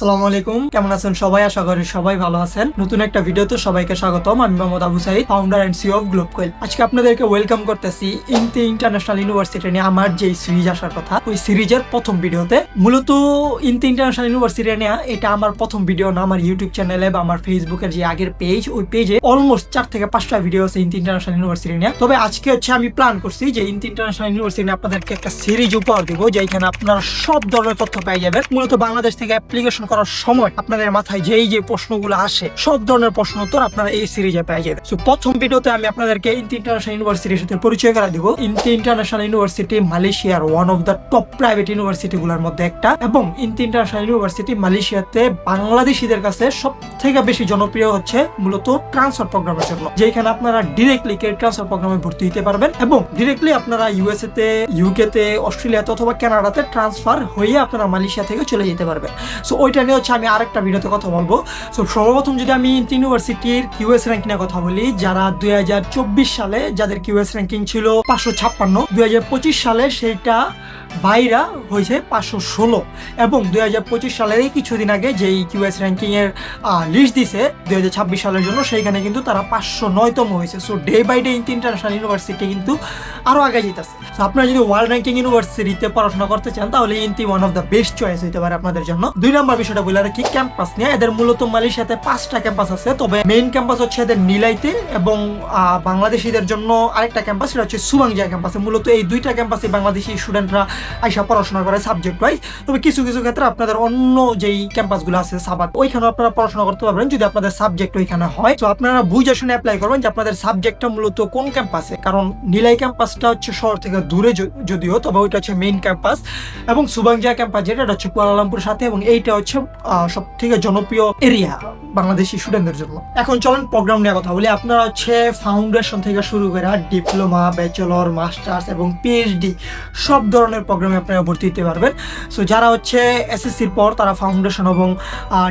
সালামু আলাইকুম। কেমন আছেন সবাই? আশা করি সবাই ভালো আছেন। নতুন একটা ভিডিওতে সবাইকে স্বাগতম। আমি Mohammad Abu Saeed founder and CEO of Globe কোয়েল আজকে আপনাদেরকে ওয়েলকাম করতেছি ইনতি ইন্টারন্যাশনাল ইউনিভার্সিটি নিয়ে আমার যে সিরিজ আসার কথা, ওই সিরিজের প্রথম ভিডিওতে। মূলত ইনতি ইন্টারন্যাশনাল ইউনিভার্সিটি নিয়ে, এটা আমার প্রথম ভিডিও না, আমার ইউটিউব চ্যানেলে বা আমার ফেসবুকের যে আগের পেজ ওই পেজে অলমোস্ট চার থেকে পাঁচটা ভিডিও আছে ইনতি ইন্টারন্যাশনাল ইউনিভার্সিটি নিয়ে। তবে আজকে হচ্ছে আমি প্ল্যান করছি যে ইনতি ইন্টারন্যাশনাল ইউনিভার্সিটি নিয়ে আপনাদেরকে একটা সিরিজ উপহার দিব যেখানে আপনারা সব ধরনের তথ্য পেয়ে যাবেন। মূলত বাংলাদেশ থেকে অ্যাপ্লিকেশন করার সময় আপনাদের মাথায় যেই যে প্রশ্নগুলো আসে সব ধরনের প্রশ্ন উত্তর আপনারা এই সিরিজে পেয়ে যাবেন। So, প্রথম ভিডিওতে আমি আপনাদেরকে ইনতি ইন্টারন্যাশনাল ইউনিভার্সিটির সাথে পরিচয় করা দিব। ইনতি ইন্টারন্যাশনাল ইউনিভার্সিটি মালয়েশিয়ার one of the top private university গুলোর মধ্যে একটা এবং ইনতি ইন্টারন্যাশনাল ইউনিভার্সিটি মালয়েশিয়াতে বাংলাদেশিদের কাছে সব থেকে বেশি জনপ্রিয় হচ্ছে মূলত ট্রান্সফার প্রোগ্রামের জন্য। যেখানে আপনারা ডিরেক্টলি কে ট্রান্সফার প্রোগ্রামে ভর্তি হতে পারবেন এবং ডিরেক্টলি আপনারা ইউএসএ তে ইউকে তে অস্ট্রেলিয়াতে অথবা কানাডাতে ট্রান্সফার হয়ে আপনারা মালয়েশিয়া থেকে চলে যেতে পারবেন। সো ওইটা নিয়ে হচ্ছে আমি আরেকটা ভিডিওতে কথা বলব। সো সর্বপ্রথম যদি আমি ইউনিভার্সিটির কিউএস র্যাঙ্কিং কথা বলি, যারা দুই হাজার চব্বিশ সালে, যাদের কিউএস র্যাঙ্কিং ছিল পাঁচশো ছাপ্পান্ন, দুই সালে সেইটা বাইরা হয়েছে পাঁচশো ষোলো এবং দুই হাজার পঁচিশ সালেরই কিছুদিন আগে যেই কিউএস র্যাঙ্কিং এর লিস্ট দিছে দুই হাজার ছাব্বিশ সালের জন্য, সেইখানে কিন্তু তারা পাঁচশো নয়তম হয়েছে। So day by day international university কিন্তু আরও আগে যেতেছে। তো আপনারা যদি ওয়ার্ল্ড র্যাঙ্কিং ইউনিভার্সিটিতে পড়াশোনা করতে চান, তাহলে INTI one of the best choice হতে পারে আপনাদের জন্য। দুই নম্বর বিষয়টা বলে রাখি ক্যাম্পাস নিয়ে। এদের মূলত মালয়েশিয়াতে পাঁচটা ক্যাম্পাস আছে, তবে মেইন ক্যাম্পাস হচ্ছে এদের নিলাইতে এবং বাংলাদেশিদের জন্য আরেকটা ক্যাম্পাস সেটা হচ্ছে সুবাংজিয়া ক্যাম্পাসে মূলত এই দুইটা ক্যাম্পাসে বাংলাদেশি স্টুডেন্টরা আইসা পড়াশোনা করে সাবজেক্ট ওয়াইজ তবে কিছু কিছু ক্ষেত্রে আপনাদের অন্য যেই ক্যাম্পাসগুলো আছে সাবাত ওইখানে আপনারা পড়াশোনা করতে পারবেন। যদি আপনাদের সাবজেক্ট ওইখানে হয়, তো আপনারা বুঝে শুনে অ্যাপ্লাই করবেন যে আপনাদের সাবজেক্টটা মূলত কোন ক্যাম্পাসে কারণ নিলাই ক্যাম্পাসটা হচ্ছে শহর থেকে দূরে যদিও, তবে ওইটা হচ্ছে মেইন ক্যাম্পাস এবং সুবাংজিয়া ক্যাম্পাস যেটা হচ্ছে কুয়ালালামপুর সাথে, এবং এইটা হচ্ছে সব থেকে জনপ্রিয় এরিয়া বাংলাদেশি স্টুডেন্টদের জন্য। এখন চলেন প্রোগ্রাম নিয়ে কথা বলি। আপনারা হচ্ছে ফাউন্ডেশন থেকে শুরু করে ডিপ্লোমা ব্যাচেলর মাস্টার্স এবং পিএইচডি সব ধরনের প্রোগ্রামে আপনারা ভর্তি হতে পারবেন। সো যারা হচ্ছে এসএসসির পর তারা ফাউন্ডেশন এবং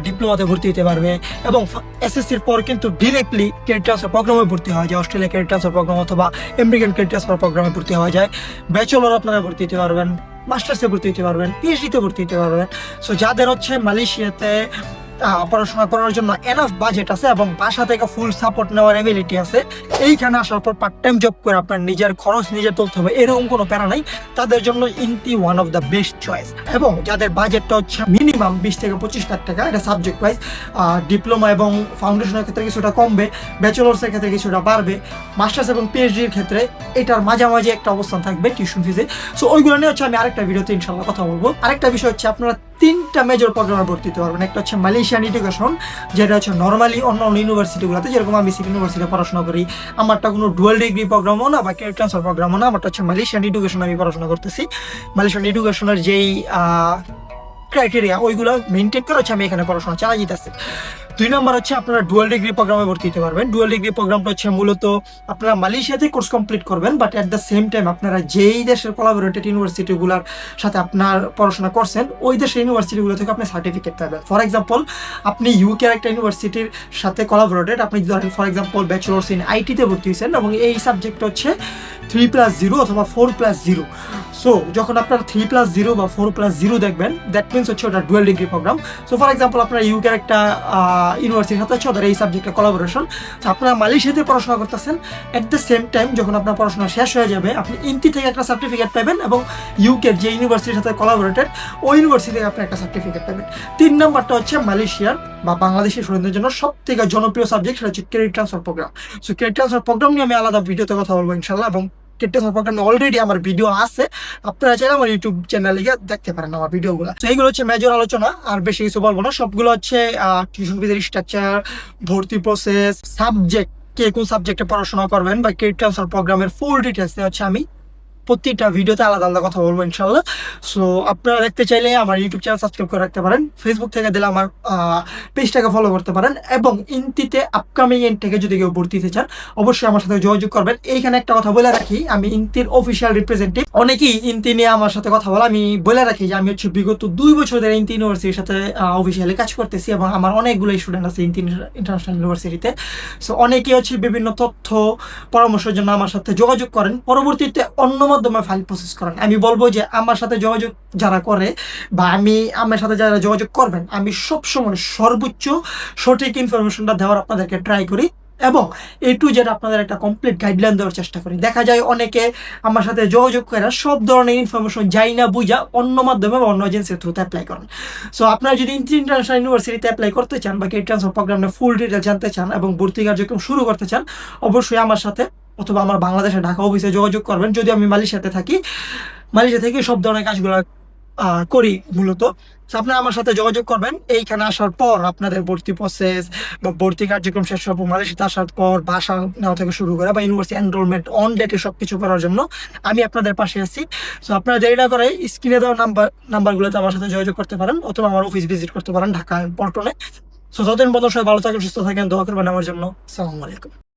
ডিপ্লোমাতে ভর্তি হতে পারবে এবং এসএসসির পর কিন্তু ডিরেক্টলি ক্রেডিট ট্রান্সফার প্রোগ্রামে ভর্তি হওয়া যায়। অস্ট্রেলিয়া ক্রেডিট ট্রান্সফার প্রোগ্রাম অথবা আমেরিকান ক্রেডিট ট্রান্সফার প্রোগ্রামে ভর্তি হওয়া যায়। ব্যাচেলর আপনারা ভর্তি হতে পারবেন মাস্টার্সে ভর্তি হতে পারবেন পিএইচডিতে ভর্তি হতে পারবেন। সো যাদের হচ্ছে মালয়েশিয়াতে পড়াশোনা করার জন্য এনাফ বাজেট আছে এবং বাসা থেকে ফুল সাপোর্ট নেওয়ার এবিলিটি আছে। এইখানে আসার পর পার্ট টাইম জব করে আপনার নিজের খরচ নিজে তুলতে হবে, এরকম কোনো প্যারা নাই। তাদের জন্য INTI one of the best choice এবং যাদের বাজেটটা হচ্ছে মিনিমাম বিশ থেকে পঁচিশ লাখ টাকা, এটা সাবজেক্ট ওয়াইজ ডিপ্লোমা এবং ফাউন্ডেশনের ক্ষেত্রে কিছুটা কমবে ব্যাচেলার্সের ক্ষেত্রে কিছুটা বাড়বে মাস্টার্স এবং পিএইচডির ক্ষেত্রে এটার মাঝামাঝি একটা অবস্থান থাকবে টিউশন ফিজে সো ওইগুলো নিয়ে হচ্ছে আমি আরেকটা ভিডিওতে ইনশাল্লাহ কথা বলব। আরেকটা বিষয় হচ্ছে আপনারা তিনটা মেজর প্রোগ্রামে ভর্তি হতে পারবেন। একটা হচ্ছে মালয়েশিয়ান এডুকেশন যেটা হচ্ছে নর্মালি অন্য অন্য ইউনিভার্সিটিগুলোতে যেরকম আমি সিভিল ইউনিভার্সিটিতে পড়াশোনা করি। আমারটা কোনো ডুয়েল ডিগ্রি প্রোগ্রামও না, বা ক্যারিয়ার ট্রান্সফার প্রোগ্রামও না, আমারটা হচ্ছে মালয়েশিয়ান এডুকেশন আমি পড়াশোনা করতেছি। মালয়েশিয়ান এডুকেশনের যেই ক্রাইটেরিয়া ওইগুলো মেনটেন করে হচ্ছে আমি এখানে পড়াশোনা চালাই যেতেছি দুই নম্বর হচ্ছে আপনারা ডুয়াল ডিগ্রি প্রোগ্রামে ভর্তি হতে পারবেন। ডুয়াল ডিগ্রি প্রোগ্রামটা হচ্ছে মূলত আপনারা মালয়েশিয়াতে কোর্স কমপ্লিট করবেন but at the same time আপনারা যেই দেশের কোলাবোরেটেড ইউনিভার্সিটিগুলোর সাথে আপনার পড়াশোনা করছেন, ওই দেশের ইউনিভার্সিটিগুলো থেকে আপনি সার্টিফিকেট পাবেন। ফর এক্সাম্পল আপনি ইউকে একটা ইউনিভার্সিটির সাথে কোলাবোরেটেড আপনি ধরেন ফর এক্সাম্পল ব্যাচেলার্স ইন আইটিতে ভর্তি হয়েছেন, এবং এই সাবজেক্ট হচ্ছে থ্রি প্লাস জিরো অথবা ফোর প্লাস জিরো সো যখন আপনার থ্রি প্লাস জিরো বা ফোর প্লাস জিরো দেখবেন দ্যাট মিনস হচ্ছে ওটা dual degree program so for example আপনার ইউকের একটা ইউনিভার্সিটির সাথে হচ্ছে ওদের এই সাবজেক্টের কোলাবোরেশন আপনারা মালয়েশিয়াতে পড়াশোনা করতেছেন। অ্যাট দ্য সেম টাইম যখন আপনার পড়াশোনা শেষ হয়ে যাবে, আপনি ইন্টি থেকে একটা সার্টিফিকেট পাবেন এবং ইউকের যে ইউনিভার্সিটির সাথে কোলাবোরেটেড ওই ইউনিভার্সিটি থেকে আপনি একটা সার্টিফিকেট পাবেন। তিন নম্বরটা হচ্ছে মালয়েশিয়ার বা বাংলাদেশের স্টুডেন্টদের জন্য সব থেকে জনপ্রিয় সাবজেক্ট সেটা হচ্ছে credit transfer program so credit transfer program নিয়ে আমি আলাদা ভিডিওতে কথা বলব ইনশাল্লাহ এবং ট্রান্সফার প্রোগ্রাম অলরেডি আমার ভিডিও আছে। আপনারা চাইলে আমার ইউটিউব চ্যানেলে গিয়ে দেখতে পারেন আমার ভিডিওগুলো তো এইগুলো হচ্ছে মেজর আলোচনা, আর বেশি কিছু বলব না। সবগুলো হচ্ছে টিউশন ফিজের স্ট্রাকচার ভর্তি প্রসেস সাবজেক্ট কে কোন সাবজেক্টে পড়াশোনা করবেন বা কে ট্রান্সফার প্রোগ্রামের ফুল ডিটেলস হচ্ছে আমি প্রত্যেকটা ভিডিওতে আলাদা আলাদা কথা বলব ইনশাল্লাহ সো আপনারা দেখতে চাইলে আমার ইউটিউব চ্যানেল সাবস্ক্রাইব করে রাখতে পারেন। ফেসবুক থেকে দিলে আমার পেজটাকে ফলো করতে পারেন এবং ইন্তিতে আপকামিং এন্ড থেকে যদি কেউ ভর্তি হতে চান, অবশ্যই আমার সাথে যোগাযোগ করবেন। এইখানে একটা কথা বলে রাখি, আমি ইন্তির অফিসিয়াল রিপ্রেজেন্টেটিভ অনেকেই ইন্তি নিয়ে আমার সাথে কথা বলে। আমি বলে রাখি যে আমি হচ্ছে বিগত দুই বছর ধরে ইন্তি ইউনিভার্সিটির সাথে অফিসিয়ালি কাজ করতেছি এবং আমার অনেকগুলো স্টুডেন্ট আছে ইন্তি ইন্টারন্যাশনাল ইউনিভার্সিটিতে সো অনেকেই হচ্ছে বিভিন্ন তথ্য, পরামর্শের জন্য আমার সাথে যোগাযোগ করেন। পরবর্তীতে অন্য মাধ্যমে ফাইল প্রসেস করেন। আমি বলব যে আমার সাথে যোগাযোগ যারা করে বা আমি, আমার সাথে যারা যোগাযোগ করবেন, আমি সবসময় সর্বোচ্চ সঠিক ইনফরমেশনটা দেওয়ার আপনাদেরকে ট্রাই করি এবং এ টু জেড আপনাদের একটা কমপ্লিট গাইডলাইন দেওয়ার চেষ্টা করি। দেখা যায় অনেকে আমার সাথে যোগাযোগ করে সব ধরনের ইনফরমেশন যাই না বুঝা অন্য মাধ্যমে বা অন্য এজেন্সির থ্রুতে অ্যাপ্লাই করেন। সো আপনারা যদি ইন্টারন্যাশনাল ইউনিভার্সিটিতে অ্যাপ্লাই করতে চান বা গেট ট্রান্সফার প্রোগ্রামে ফুল ডিটেল জানতে চান এবং ভর্তি কার্যক্রম শুরু করতে চান, অবশ্যই আমার সাথে অথবা আমার বাংলাদেশে ঢাকা অফিসে যোগাযোগ করবেন। যদি আমি মালয়েশিয়াতে থাকি, মালয়েশিয়া থেকে সব ধরনের কাজগুলো করি মূলত। আপনারা আমার সাথে যোগাযোগ করবেন। এইখানে আসার পর আপনাদের ভর্তি প্রসেস বা ভর্তি কার্যক্রম শেষ হওয়ার মালয়েশিয়াতে আসার পর বাসা নেওয়া থেকে শুরু করে বা ইউনিভার্সিটি এনরোলমেন্ট অন ডেটে সব কিছু করার জন্য আমি আপনাদের পাশে আছি। সো আপনারা দেরি না করে স্ক্রিনে দেওয়া নাম্বার নাম্বারগুলোতে আমার সাথে যোগাযোগ করতে পারেন অথবা আমার অফিস ভিজিট করতে পারেন ঢাকা পল্টনে। সো ততদিন পর্যন্ত সবাই ভালো থাকেন, সুস্থ থাকেন, দোয়া করবেন আমার জন্য। আসসালামু আলাইকুম।